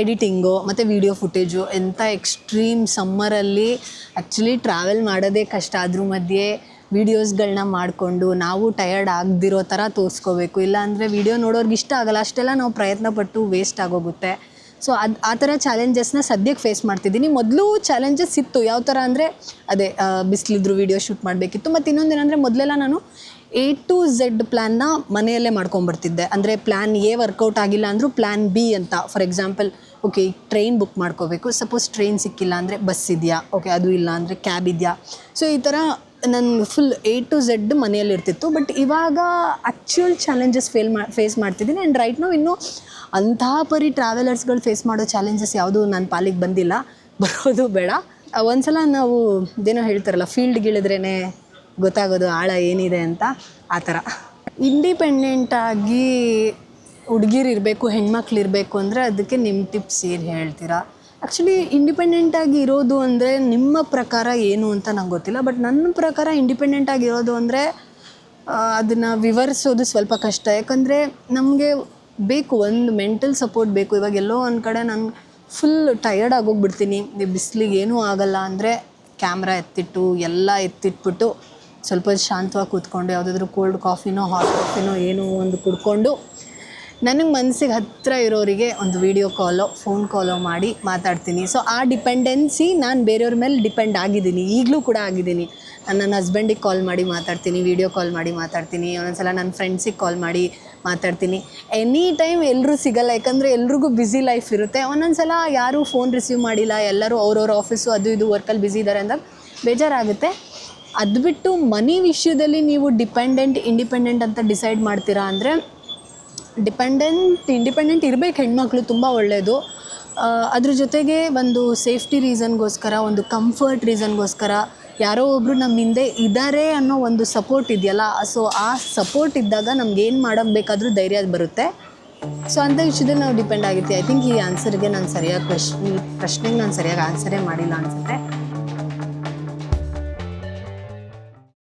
ಎಡಿಟಿಂಗು ಮತ್ತು ವೀಡಿಯೋ ಫುಟೇಜು ಎಂಥ ಎಕ್ಸ್ಟ್ರೀಮ್ ಸಮ್ಮರಲ್ಲಿ ಆ್ಯಕ್ಚುಲಿ ಟ್ರಾವೆಲ್ ಮಾಡೋದೇ ಕಷ್ಟ. ಅದ್ರ ಮಧ್ಯೆ ವೀಡಿಯೋಸ್ಗಳನ್ನ ಮಾಡಿಕೊಂಡು ನಾವು ಟಯರ್ಡ್ ಆಗದಿರೋ ಥರ ತೋರಿಸ್ಕೋಬೇಕು. ಇಲ್ಲಾಂದರೆ ವೀಡಿಯೋ ನೋಡೋರ್ಗೆ ಇಷ್ಟ ಆಗಲ್ಲ. ಅಷ್ಟೆಲ್ಲ ನಾವು ಪ್ರಯತ್ನ ಪಟ್ಟು ವೇಸ್ಟ್ ಆಗೋಗುತ್ತೆ ಸೊ ಅದು ಆ ಥರ ಚಾಲೆಂಜಸ್ನ ಸದ್ಯಕ್ಕೆ ಫೇಸ್ ಮಾಡ್ತಿದ್ದೀನಿ. ಮೊದಲು ಚಾಲೆಂಜಸ್ ಇತ್ತು. ಯಾವ ಥರ ಅಂದರೆ, ಅದೇ ಬಿಸಿಲಿದ್ರು ವೀಡಿಯೋ ಶೂಟ್ ಮಾಡಬೇಕಿತ್ತು. ಮತ್ತು ಇನ್ನೊಂದೇನಂದರೆ ಮೊದಲೆಲ್ಲ ನಾನು ಎ ಟು ಝೆಡ್ ಪ್ಲ್ಯಾನ್ನ ಮನೆಯಲ್ಲೇ ಮಾಡ್ಕೊಂಬರ್ತಿದ್ದೆ ಅಂದರೆ ಪ್ಲ್ಯಾನ್ ಎ ವರ್ಕೌಟ್ ಆಗಿಲ್ಲ ಅಂದರೂ ಪ್ಲ್ಯಾನ್ ಬಿ ಅಂತ. For example okay train book ಮಾಡ್ಕೋಬೇಕು. ಸಪೋಸ್ ಟ್ರೈನ್ ಸಿಕ್ಕಿಲ್ಲ ಅಂದರೆ ಬಸ್ ಇದೆಯಾ? ಓಕೆ ಅದು ಇಲ್ಲ ಅಂದರೆ ಕ್ಯಾಬ್ ಇದೆಯಾ? ಸೊ ಈ ಥರ ನನ್ನ ಫುಲ್ ಎ ಟು ಝೆಡ್ ಮನೆಯಲ್ಲಿರ್ತಿತ್ತು. ಬಟ್ ಇವಾಗ ಆ್ಯಕ್ಚುಯಲ್ ಚಾಲೆಂಜಸ್ ಫೇಲ್ ಮಾ ಫೇಸ್ ಮಾಡ್ತಿದ್ದೀನಿ. ಆ್ಯಂಡ್ ರೈಟ್ ನಾವು ಇನ್ನೂ ಅಂತಹ ಪರಿ ಟ್ರಾವೆಲರ್ಸ್ಗಳು ಫೇಸ್ ಮಾಡೋ ಚಾಲೆಂಜಸ್ ಯಾವುದೂ ನನ್ನ ಪಾಲಿಗೆ ಬಂದಿಲ್ಲ. ಬರೋದು ಬೇಡ. ಒಂದು ಒಂದ್ಸಲ ನಾವು ಇದೇನೋ ಹೇಳ್ತಾರಲ್ಲ ಫೀಲ್ಡ್ಗಿಳಿದ್ರೇ ಗೊತ್ತಾಗೋದು ಆಳ ಏನಿದೆ ಅಂತ, ಆ ಥರ. ಇಂಡಿಪೆಂಡೆಂಟಾಗಿ ಹುಡುಗಿರು ಇರಬೇಕು, ಹೆಣ್ಮಕ್ಳು ಇರಬೇಕು ಅಂದರೆ ಅದಕ್ಕೆ ನಿಮ್ಮ ಟಿಪ್ಸ್ ಏನು ಹೇಳ್ತೀರಾ? ಆ್ಯಕ್ಚುಲಿ ಇಂಡಿಪೆಂಡೆಂಟಾಗಿ ಇರೋದು ಅಂದರೆ ನಿಮ್ಮ ಪ್ರಕಾರ ಏನು ಅಂತ ನಂಗೆ ಗೊತ್ತಿಲ್ಲ. ಬಟ್ ನನ್ನ ಪ್ರಕಾರ ಇಂಡಿಪೆಂಡೆಂಟಾಗಿ ಇರೋದು ಅಂದರೆ ಅದನ್ನು ವಿವರಿಸೋದು ಸ್ವಲ್ಪ ಕಷ್ಟ. ಯಾಕಂದರೆ ನಮಗೆ ಬೇಕು, ಒಂದು ಮೆಂಟಲ್ ಸಪೋರ್ಟ್ ಬೇಕು. ಇವಾಗ ಎಲ್ಲೋ ಒಂದು ಕಡೆ ನಾನು ಫುಲ್ ಟಯರ್ಡ್ ಆಗೋಗ್ಬಿಡ್ತೀನಿ. ಬಿಸಿಲಿಗೆ ಏನೂ ಆಗಲ್ಲ ಅಂದರೆ ಕ್ಯಾಮ್ರಾ ಎತ್ತಿಟ್ಟು, ಎಲ್ಲ ಎತ್ತಿಟ್ಬಿಟ್ಟು ಸ್ವಲ್ಪ ಶಾಂತವಾಗಿ ಕೂತ್ಕೊಂಡು, ಯಾವುದಾದ್ರೂ ಕೋಲ್ಡ್ ಕಾಫಿನೋ ಹಾಟ್ ಕಾಫಿನೋ ಏನೋ ಒಂದು ಕುಡ್ಕೊಂಡು ನನಗೆ ಮನಸ್ಸಿಗೆ ಹತ್ತಿರ ಇರೋರಿಗೆ ಒಂದು ವೀಡಿಯೋ ಕಾಲೋ ಫೋನ್ ಕಾಲೋ ಮಾಡಿ ಮಾತಾಡ್ತೀನಿ. ಸೊ ಆ ಡಿಪೆಂಡೆನ್ಸಿ ನಾನು ಬೇರೆಯವ್ರ ಮೇಲೆ ಡಿಪೆಂಡ್ ಆಗಿದ್ದೀನಿ. ಈಗಲೂ ಕೂಡ ಆಗಿದ್ದೀನಿ. ನಾನು ನನ್ನ ಹಸ್ಬೆಂಡಿಗೆ ಕಾಲ್ ಮಾಡಿ ಮಾತಾಡ್ತೀನಿ ವೀಡಿಯೋ ಕಾಲ್ ಮಾಡಿ ಮಾತಾಡ್ತೀನಿ. ಒಂದೊಂದ್ಸಲ ನನ್ನ ಫ್ರೆಂಡ್ಸಿಗೆ ಕಾಲ್ ಮಾಡಿ ಮಾತಾಡ್ತೀನಿ. ಎನಿ ಟೈಮ್ ಎಲ್ಲರೂ ಸಿಗಲ್ಲ, ಯಾಕಂದರೆ ಎಲ್ರಿಗೂ ಬ್ಯುಸಿ ಲೈಫ್ ಇರುತ್ತೆ. ಒಂದೊಂದ್ಸಲ ಯಾರೂ ಫೋನ್ ರಿಸೀವ್ ಮಾಡಿಲ್ಲ, ಎಲ್ಲರೂ ಅವ್ರವ್ರ ಆಫೀಸು ಅದು ಇದು ವರ್ಕಲ್ಲಿ ಬ್ಯುಸಿ ಇದ್ದಾರೆ ಅಂದಾಗ ಬೇಜಾರಾಗುತ್ತೆ. ಅದು ಬಿಟ್ಟು ಮನಿ ವಿಷಯದಲ್ಲಿ ನೀವು ಡಿಪೆಂಡೆಂಟ್ ಇಂಡಿಪೆಂಡೆಂಟ್ ಅಂತ ಡಿಸೈಡ್ ಮಾಡ್ತೀರಾ ಅಂದರೆ ಡಿಪೆಂಡೆಂಟ್ ಇಂಡಿಪೆಂಡೆಂಟ್ ಇರಬೇಕು ಹೆಣ್ಮಕ್ಳು ತುಂಬ ಒಳ್ಳೆಯದು ಅದ್ರ ಜೊತೆಗೆ ಒಂದು ಸೇಫ್ಟಿ ರೀಸನ್ಗೋಸ್ಕರ ಒಂದು ಕಂಫರ್ಟ್ ರೀಸನ್ಗೋಸ್ಕರ ಯಾರೋ ಒಬ್ಬರು ನಮ್ಮ ಹಿಂದೆ ಇದ್ದಾರೆ ಅನ್ನೋ ಒಂದು ಸಪೋರ್ಟ್ ಇದೆಯಲ್ಲ ಸೊ ಆ ಸಪೋರ್ಟ್ ಇದ್ದಾಗ ನಮ್ಗೆ ಏನು ಮಾಡೋಕ್ಕೆ ಬೇಕಾದರೂ ಧೈರ್ಯ ಬರುತ್ತೆ. ಸೊ ಅಂಥ ವಿಷಯದಲ್ಲಿ ನಾವು ಡಿಪೆಂಡ್ ಆಗಿರ್ತೀವಿ. ಐ ಥಿಂಕ್ ಈ ಆನ್ಸರ್ಗೆ ನಾನು ಸರಿಯಾಗಿ ಪ್ರಶ್ನೆ ಪ್ರಶ್ನೆಗೆ ನಾನು ಸರಿಯಾಗಿ ಆನ್ಸರೇ ಮಾಡಿಲ್ಲ ಅನಿಸುತ್ತೆ.